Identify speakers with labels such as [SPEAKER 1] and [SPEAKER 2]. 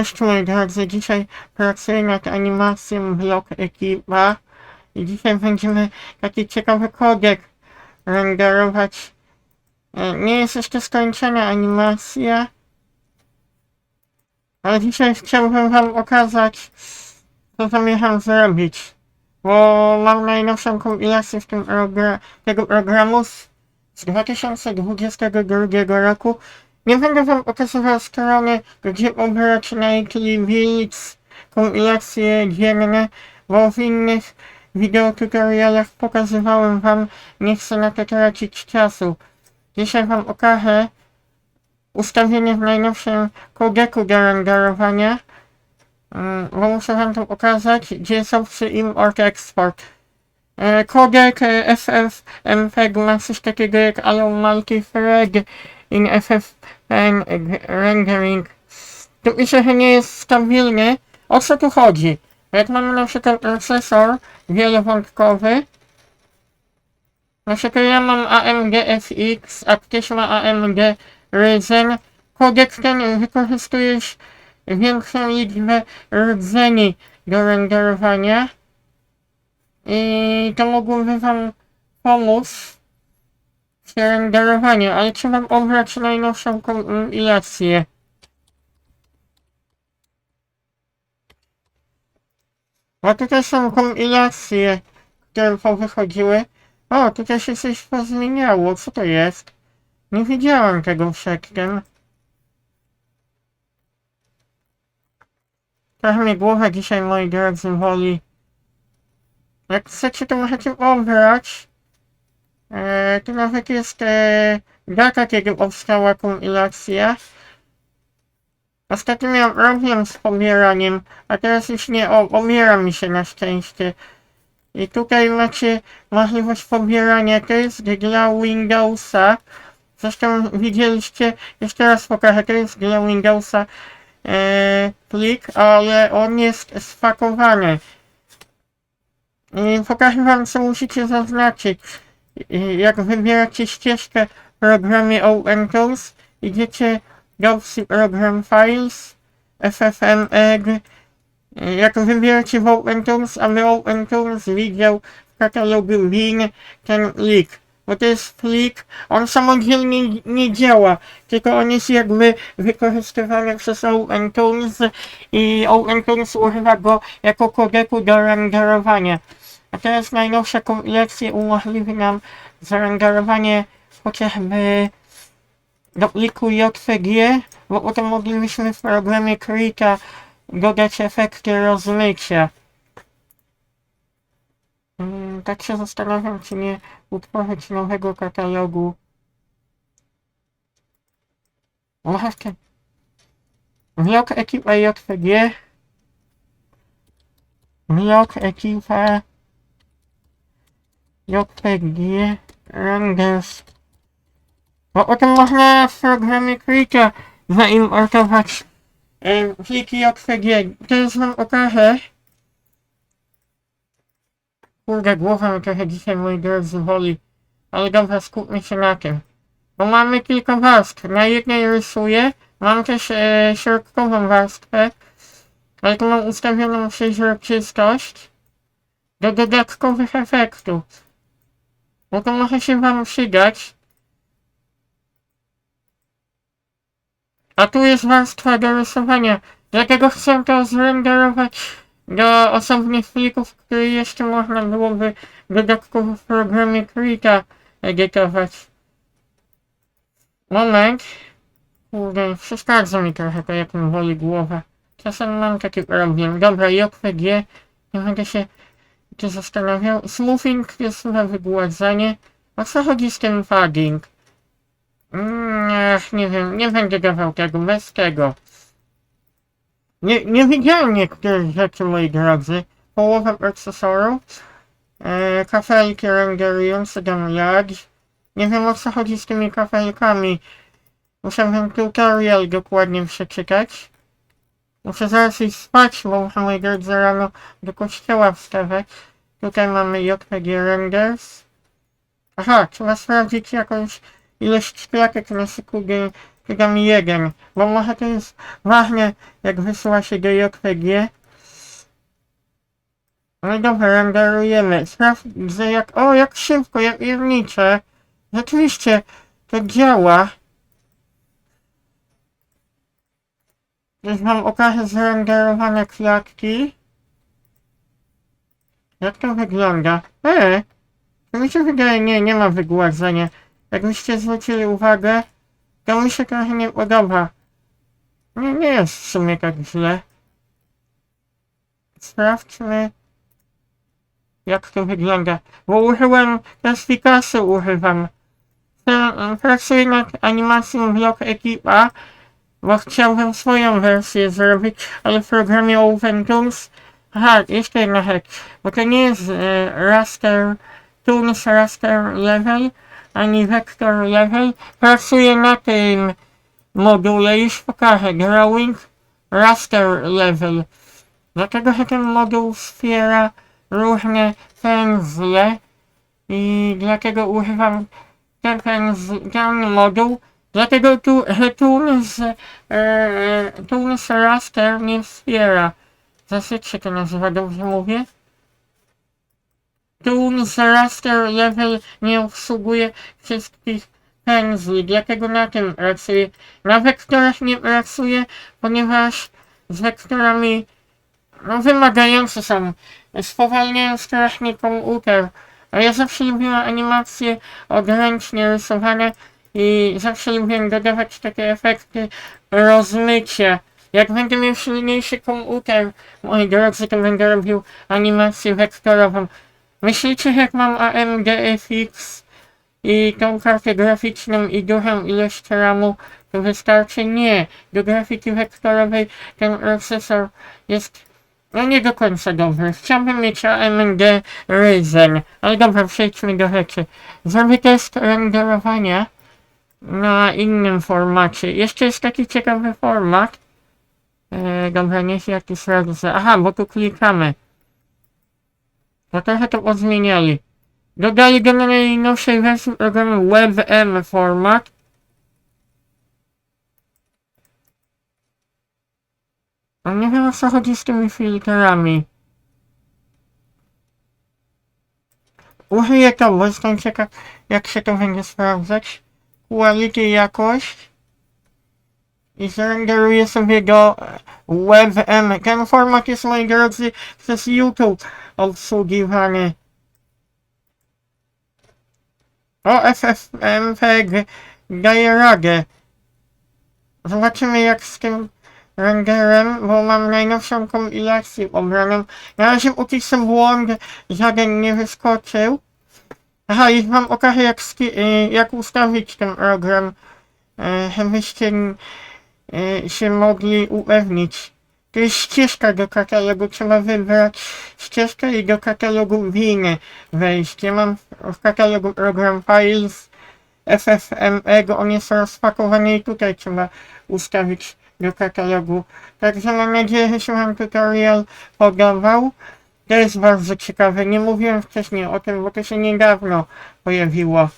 [SPEAKER 1] Cześć moi drodzy, dzisiaj pracuję nad animacją Vlog Ekipa i dzisiaj będziemy taki ciekawy kodek renderować. E, Nie jest jeszcze skończona animacja, ale dzisiaj chciałbym wam okazać, co zamierzam zrobić, bo mam najnowszą kompilację w tym tego programu z 2022 roku. Nie będę wam okazywał strony, gdzie pobrać Nike Blitz, kompilacje dzienne, bo w innych wideotutorialach pokazywałem wam, nie chcę na to tracić czasu. Dzisiaj wam okażę ustawienie w najnowszym kodeku do renderowania, mm, bo muszę wam to pokazać, gdzie są przy Import Export. E, Kodek e, FFmpeg ma coś takiego jak Allow Multithread in FFmpeg Rendering. Tu pisze, że nie jest stabilny. O co tu chodzi? Jak mamy na przykład procesor wielowątkowy, na przykład ja mam AMD FX, a ktoś ma AMD Ryzen, kodek ten wykorzystujesz większą liczbę rdzeni do renderowania i to mogłoby wam pomóc w renderowaniu, ale trzeba obrać najnowszą kompilację. A tutaj są kompilacje, które powychodziły. O, tutaj się coś pozmieniało. Co to jest? Nie widziałem tego przedtem. Trochę mnie głowa dzisiaj, moi drodzy, woli. Jak chcecie, to możecie obrać. Tu nawet jest data, kiedy powstała kompilacja. Ostatnio miałem problem z pobieraniem, a teraz już nie, o, pobiera mi się na szczęście. I tutaj macie możliwość pobierania, to jest dla Windowsa. Zresztą widzieliście, jeszcze raz pokażę, to jest dla Windowsa e, plik, ale on jest spakowany. I pokażę wam, co musicie zaznaczyć. Jak wybieracie ścieżkę w programie OpenTools, idziecie do Program Files, FFmpeg. Jak wybieracie w OpenTools, aby OpenTools widział w katalogu bin ten plik. Bo to jest plik, on samodzielnie nie działa, tylko on jest jakby wykorzystywany przez OpenTools i OpenTools używa go jako kodeku do renderowania. A teraz najnowsza kompilacja umożliwi nam zarenderowanie chociażby do pliku JPG, bo potem moglibyśmy w programie Krita dodać efekty rozmycia. Mm, Tak się zastanawiam, czy nie utworzyć nowego katalogu. Może w ten... Vlog ekipa JPG. Vlog ekipa JPG Renders. Bo potem można w programie Krita zaimportować e, pliki JPG. Teraz wam okażę. Kurde, głowa mi trochę dzisiaj, moi drodzy, woli. Ale dobra, skupmy się na tym. Bo mamy kilka warstw. Na jednej rysuję. Mam też e, środkową warstwę. Ale tu mam ustawioną przeźroczystość. Do dodatkowych efektów. Bo to może się wam przydać. A tu jest warstwa do rysowania. Dlatego chcę to zrenderować do osobnych plików, które jeszcze można byłoby dodatkowo w programie Krita edytować. Moment. Kurde, przeszkadza mi trochę to, jak mi woli głowa. Czasem mam taki problem. Dobra, JPG. Nie będę się tu zastanawiał. Smoothing jest chyba wygładzanie. O co chodzi z tym padding? Mm, Ach, nie wiem, nie będę dawał tego, bez tego. Nie, nie widziałem niektórych rzeczy, moi drodzy. Połowa procesoru. E, kafelki renderujące jadź. Nie wiem o co chodzi z tymi kafelkami. Muszę ten tutorial dokładnie przeczytać. Muszę zaraz iść spać, bo muszę, moi drodzy, rano do kościoła wstawać. Tutaj mamy JPG Renders. Aha, trzeba sprawdzić jakąś ilość klatek na sekundę dam jeden, bo może to jest ważne, jak wysyła się do JPG. No i dobra, renderujemy. Sprawdzę jak, o jak szybko, jak piernicze. Rzeczywiście, to działa. Już mam okaże zrenderowane klatki. Jak to wygląda? E, to mi się wydaje, nie, nie ma wygładzenia. Jakbyście zwrócili uwagę, to mi się trochę nie podoba. Nie, nie jest w sumie tak źle. Sprawdźmy, jak to wygląda. Bo użyłem też Picasso używam. Pra- Pracuję nad animacją vlog ekipa, bo chciałbym swoją wersję zrobić, ale w programie OpenTools Aha, jeszcze jedna rzecz, bo to nie jest e, raster, Tools raster level, ani vector level. Pracuję na tym module, już pokażę, drawing raster level. Dlatego, że ten moduł wspiera różne pędzle i dlatego używam ten, pędz- ten moduł. Dlatego tu, że Tools, e, e, Tools raster nie wspiera. Jak się to nazywa, dobrze mówię? Tools Raster Level nie obsługuje wszystkich pędzli, dlatego na tym pracuję. Na wektorach nie pracuję, ponieważ z wektorami no, wymagające są. Spowalniają strasznie komputer. A ja zawsze lubiłem animacje odręcznie rysowane i zawsze lubiłem dodawać takie efekty rozmycia. Jak będę miał silniejszy komputer, moi drodzy, to będę robił animację wektorową. Myślicie, jak mam AMD FX i tą kartę graficzną i dużą ilość RAMu, to wystarczy? Nie. Do grafiki wektorowej ten procesor jest no nie do końca dobry. Chciałbym mieć AMD Ryzen. Ale dobra, przejdźmy do rzeczy. Zrobię test renderowania na innym formacie. Jeszcze jest taki ciekawy format. E, dobra, niech ja tu sprawdzę. Aha, bo tu klikamy. No trochę to pozmieniali. Dodali do najnowszej wersji programu WebM format. No nie wiem o co chodzi z tymi filtrami. Użyję to, bo jestem ciekaw jak się to będzie sprawdzać. Quality jakość. I zrenderuję sobie e, WebM. Ten format jest, moi drodzy, przez YouTube obsługiwany. O, FFmpeg daje radę. Zobaczymy jak z tym renderem, bo mam najnowszą kompilację obraną. Na razie póki co błąd żaden nie wyskoczył. Aha, już mam okaże jak, y, jak ustawić ten program, żebyście się mogli upewnić. To jest ścieżka do katalogu, trzeba wybrać ścieżkę i do katalogu winy wejść. Ja mam w katalogu program Files FFmpeg, on jest rozpakowany i tutaj trzeba ustawić do katalogu. Także mam nadzieję, że się Wam tutorial podobał. To jest bardzo ciekawe. Nie mówiłem wcześniej o tym, bo to się niedawno pojawiło.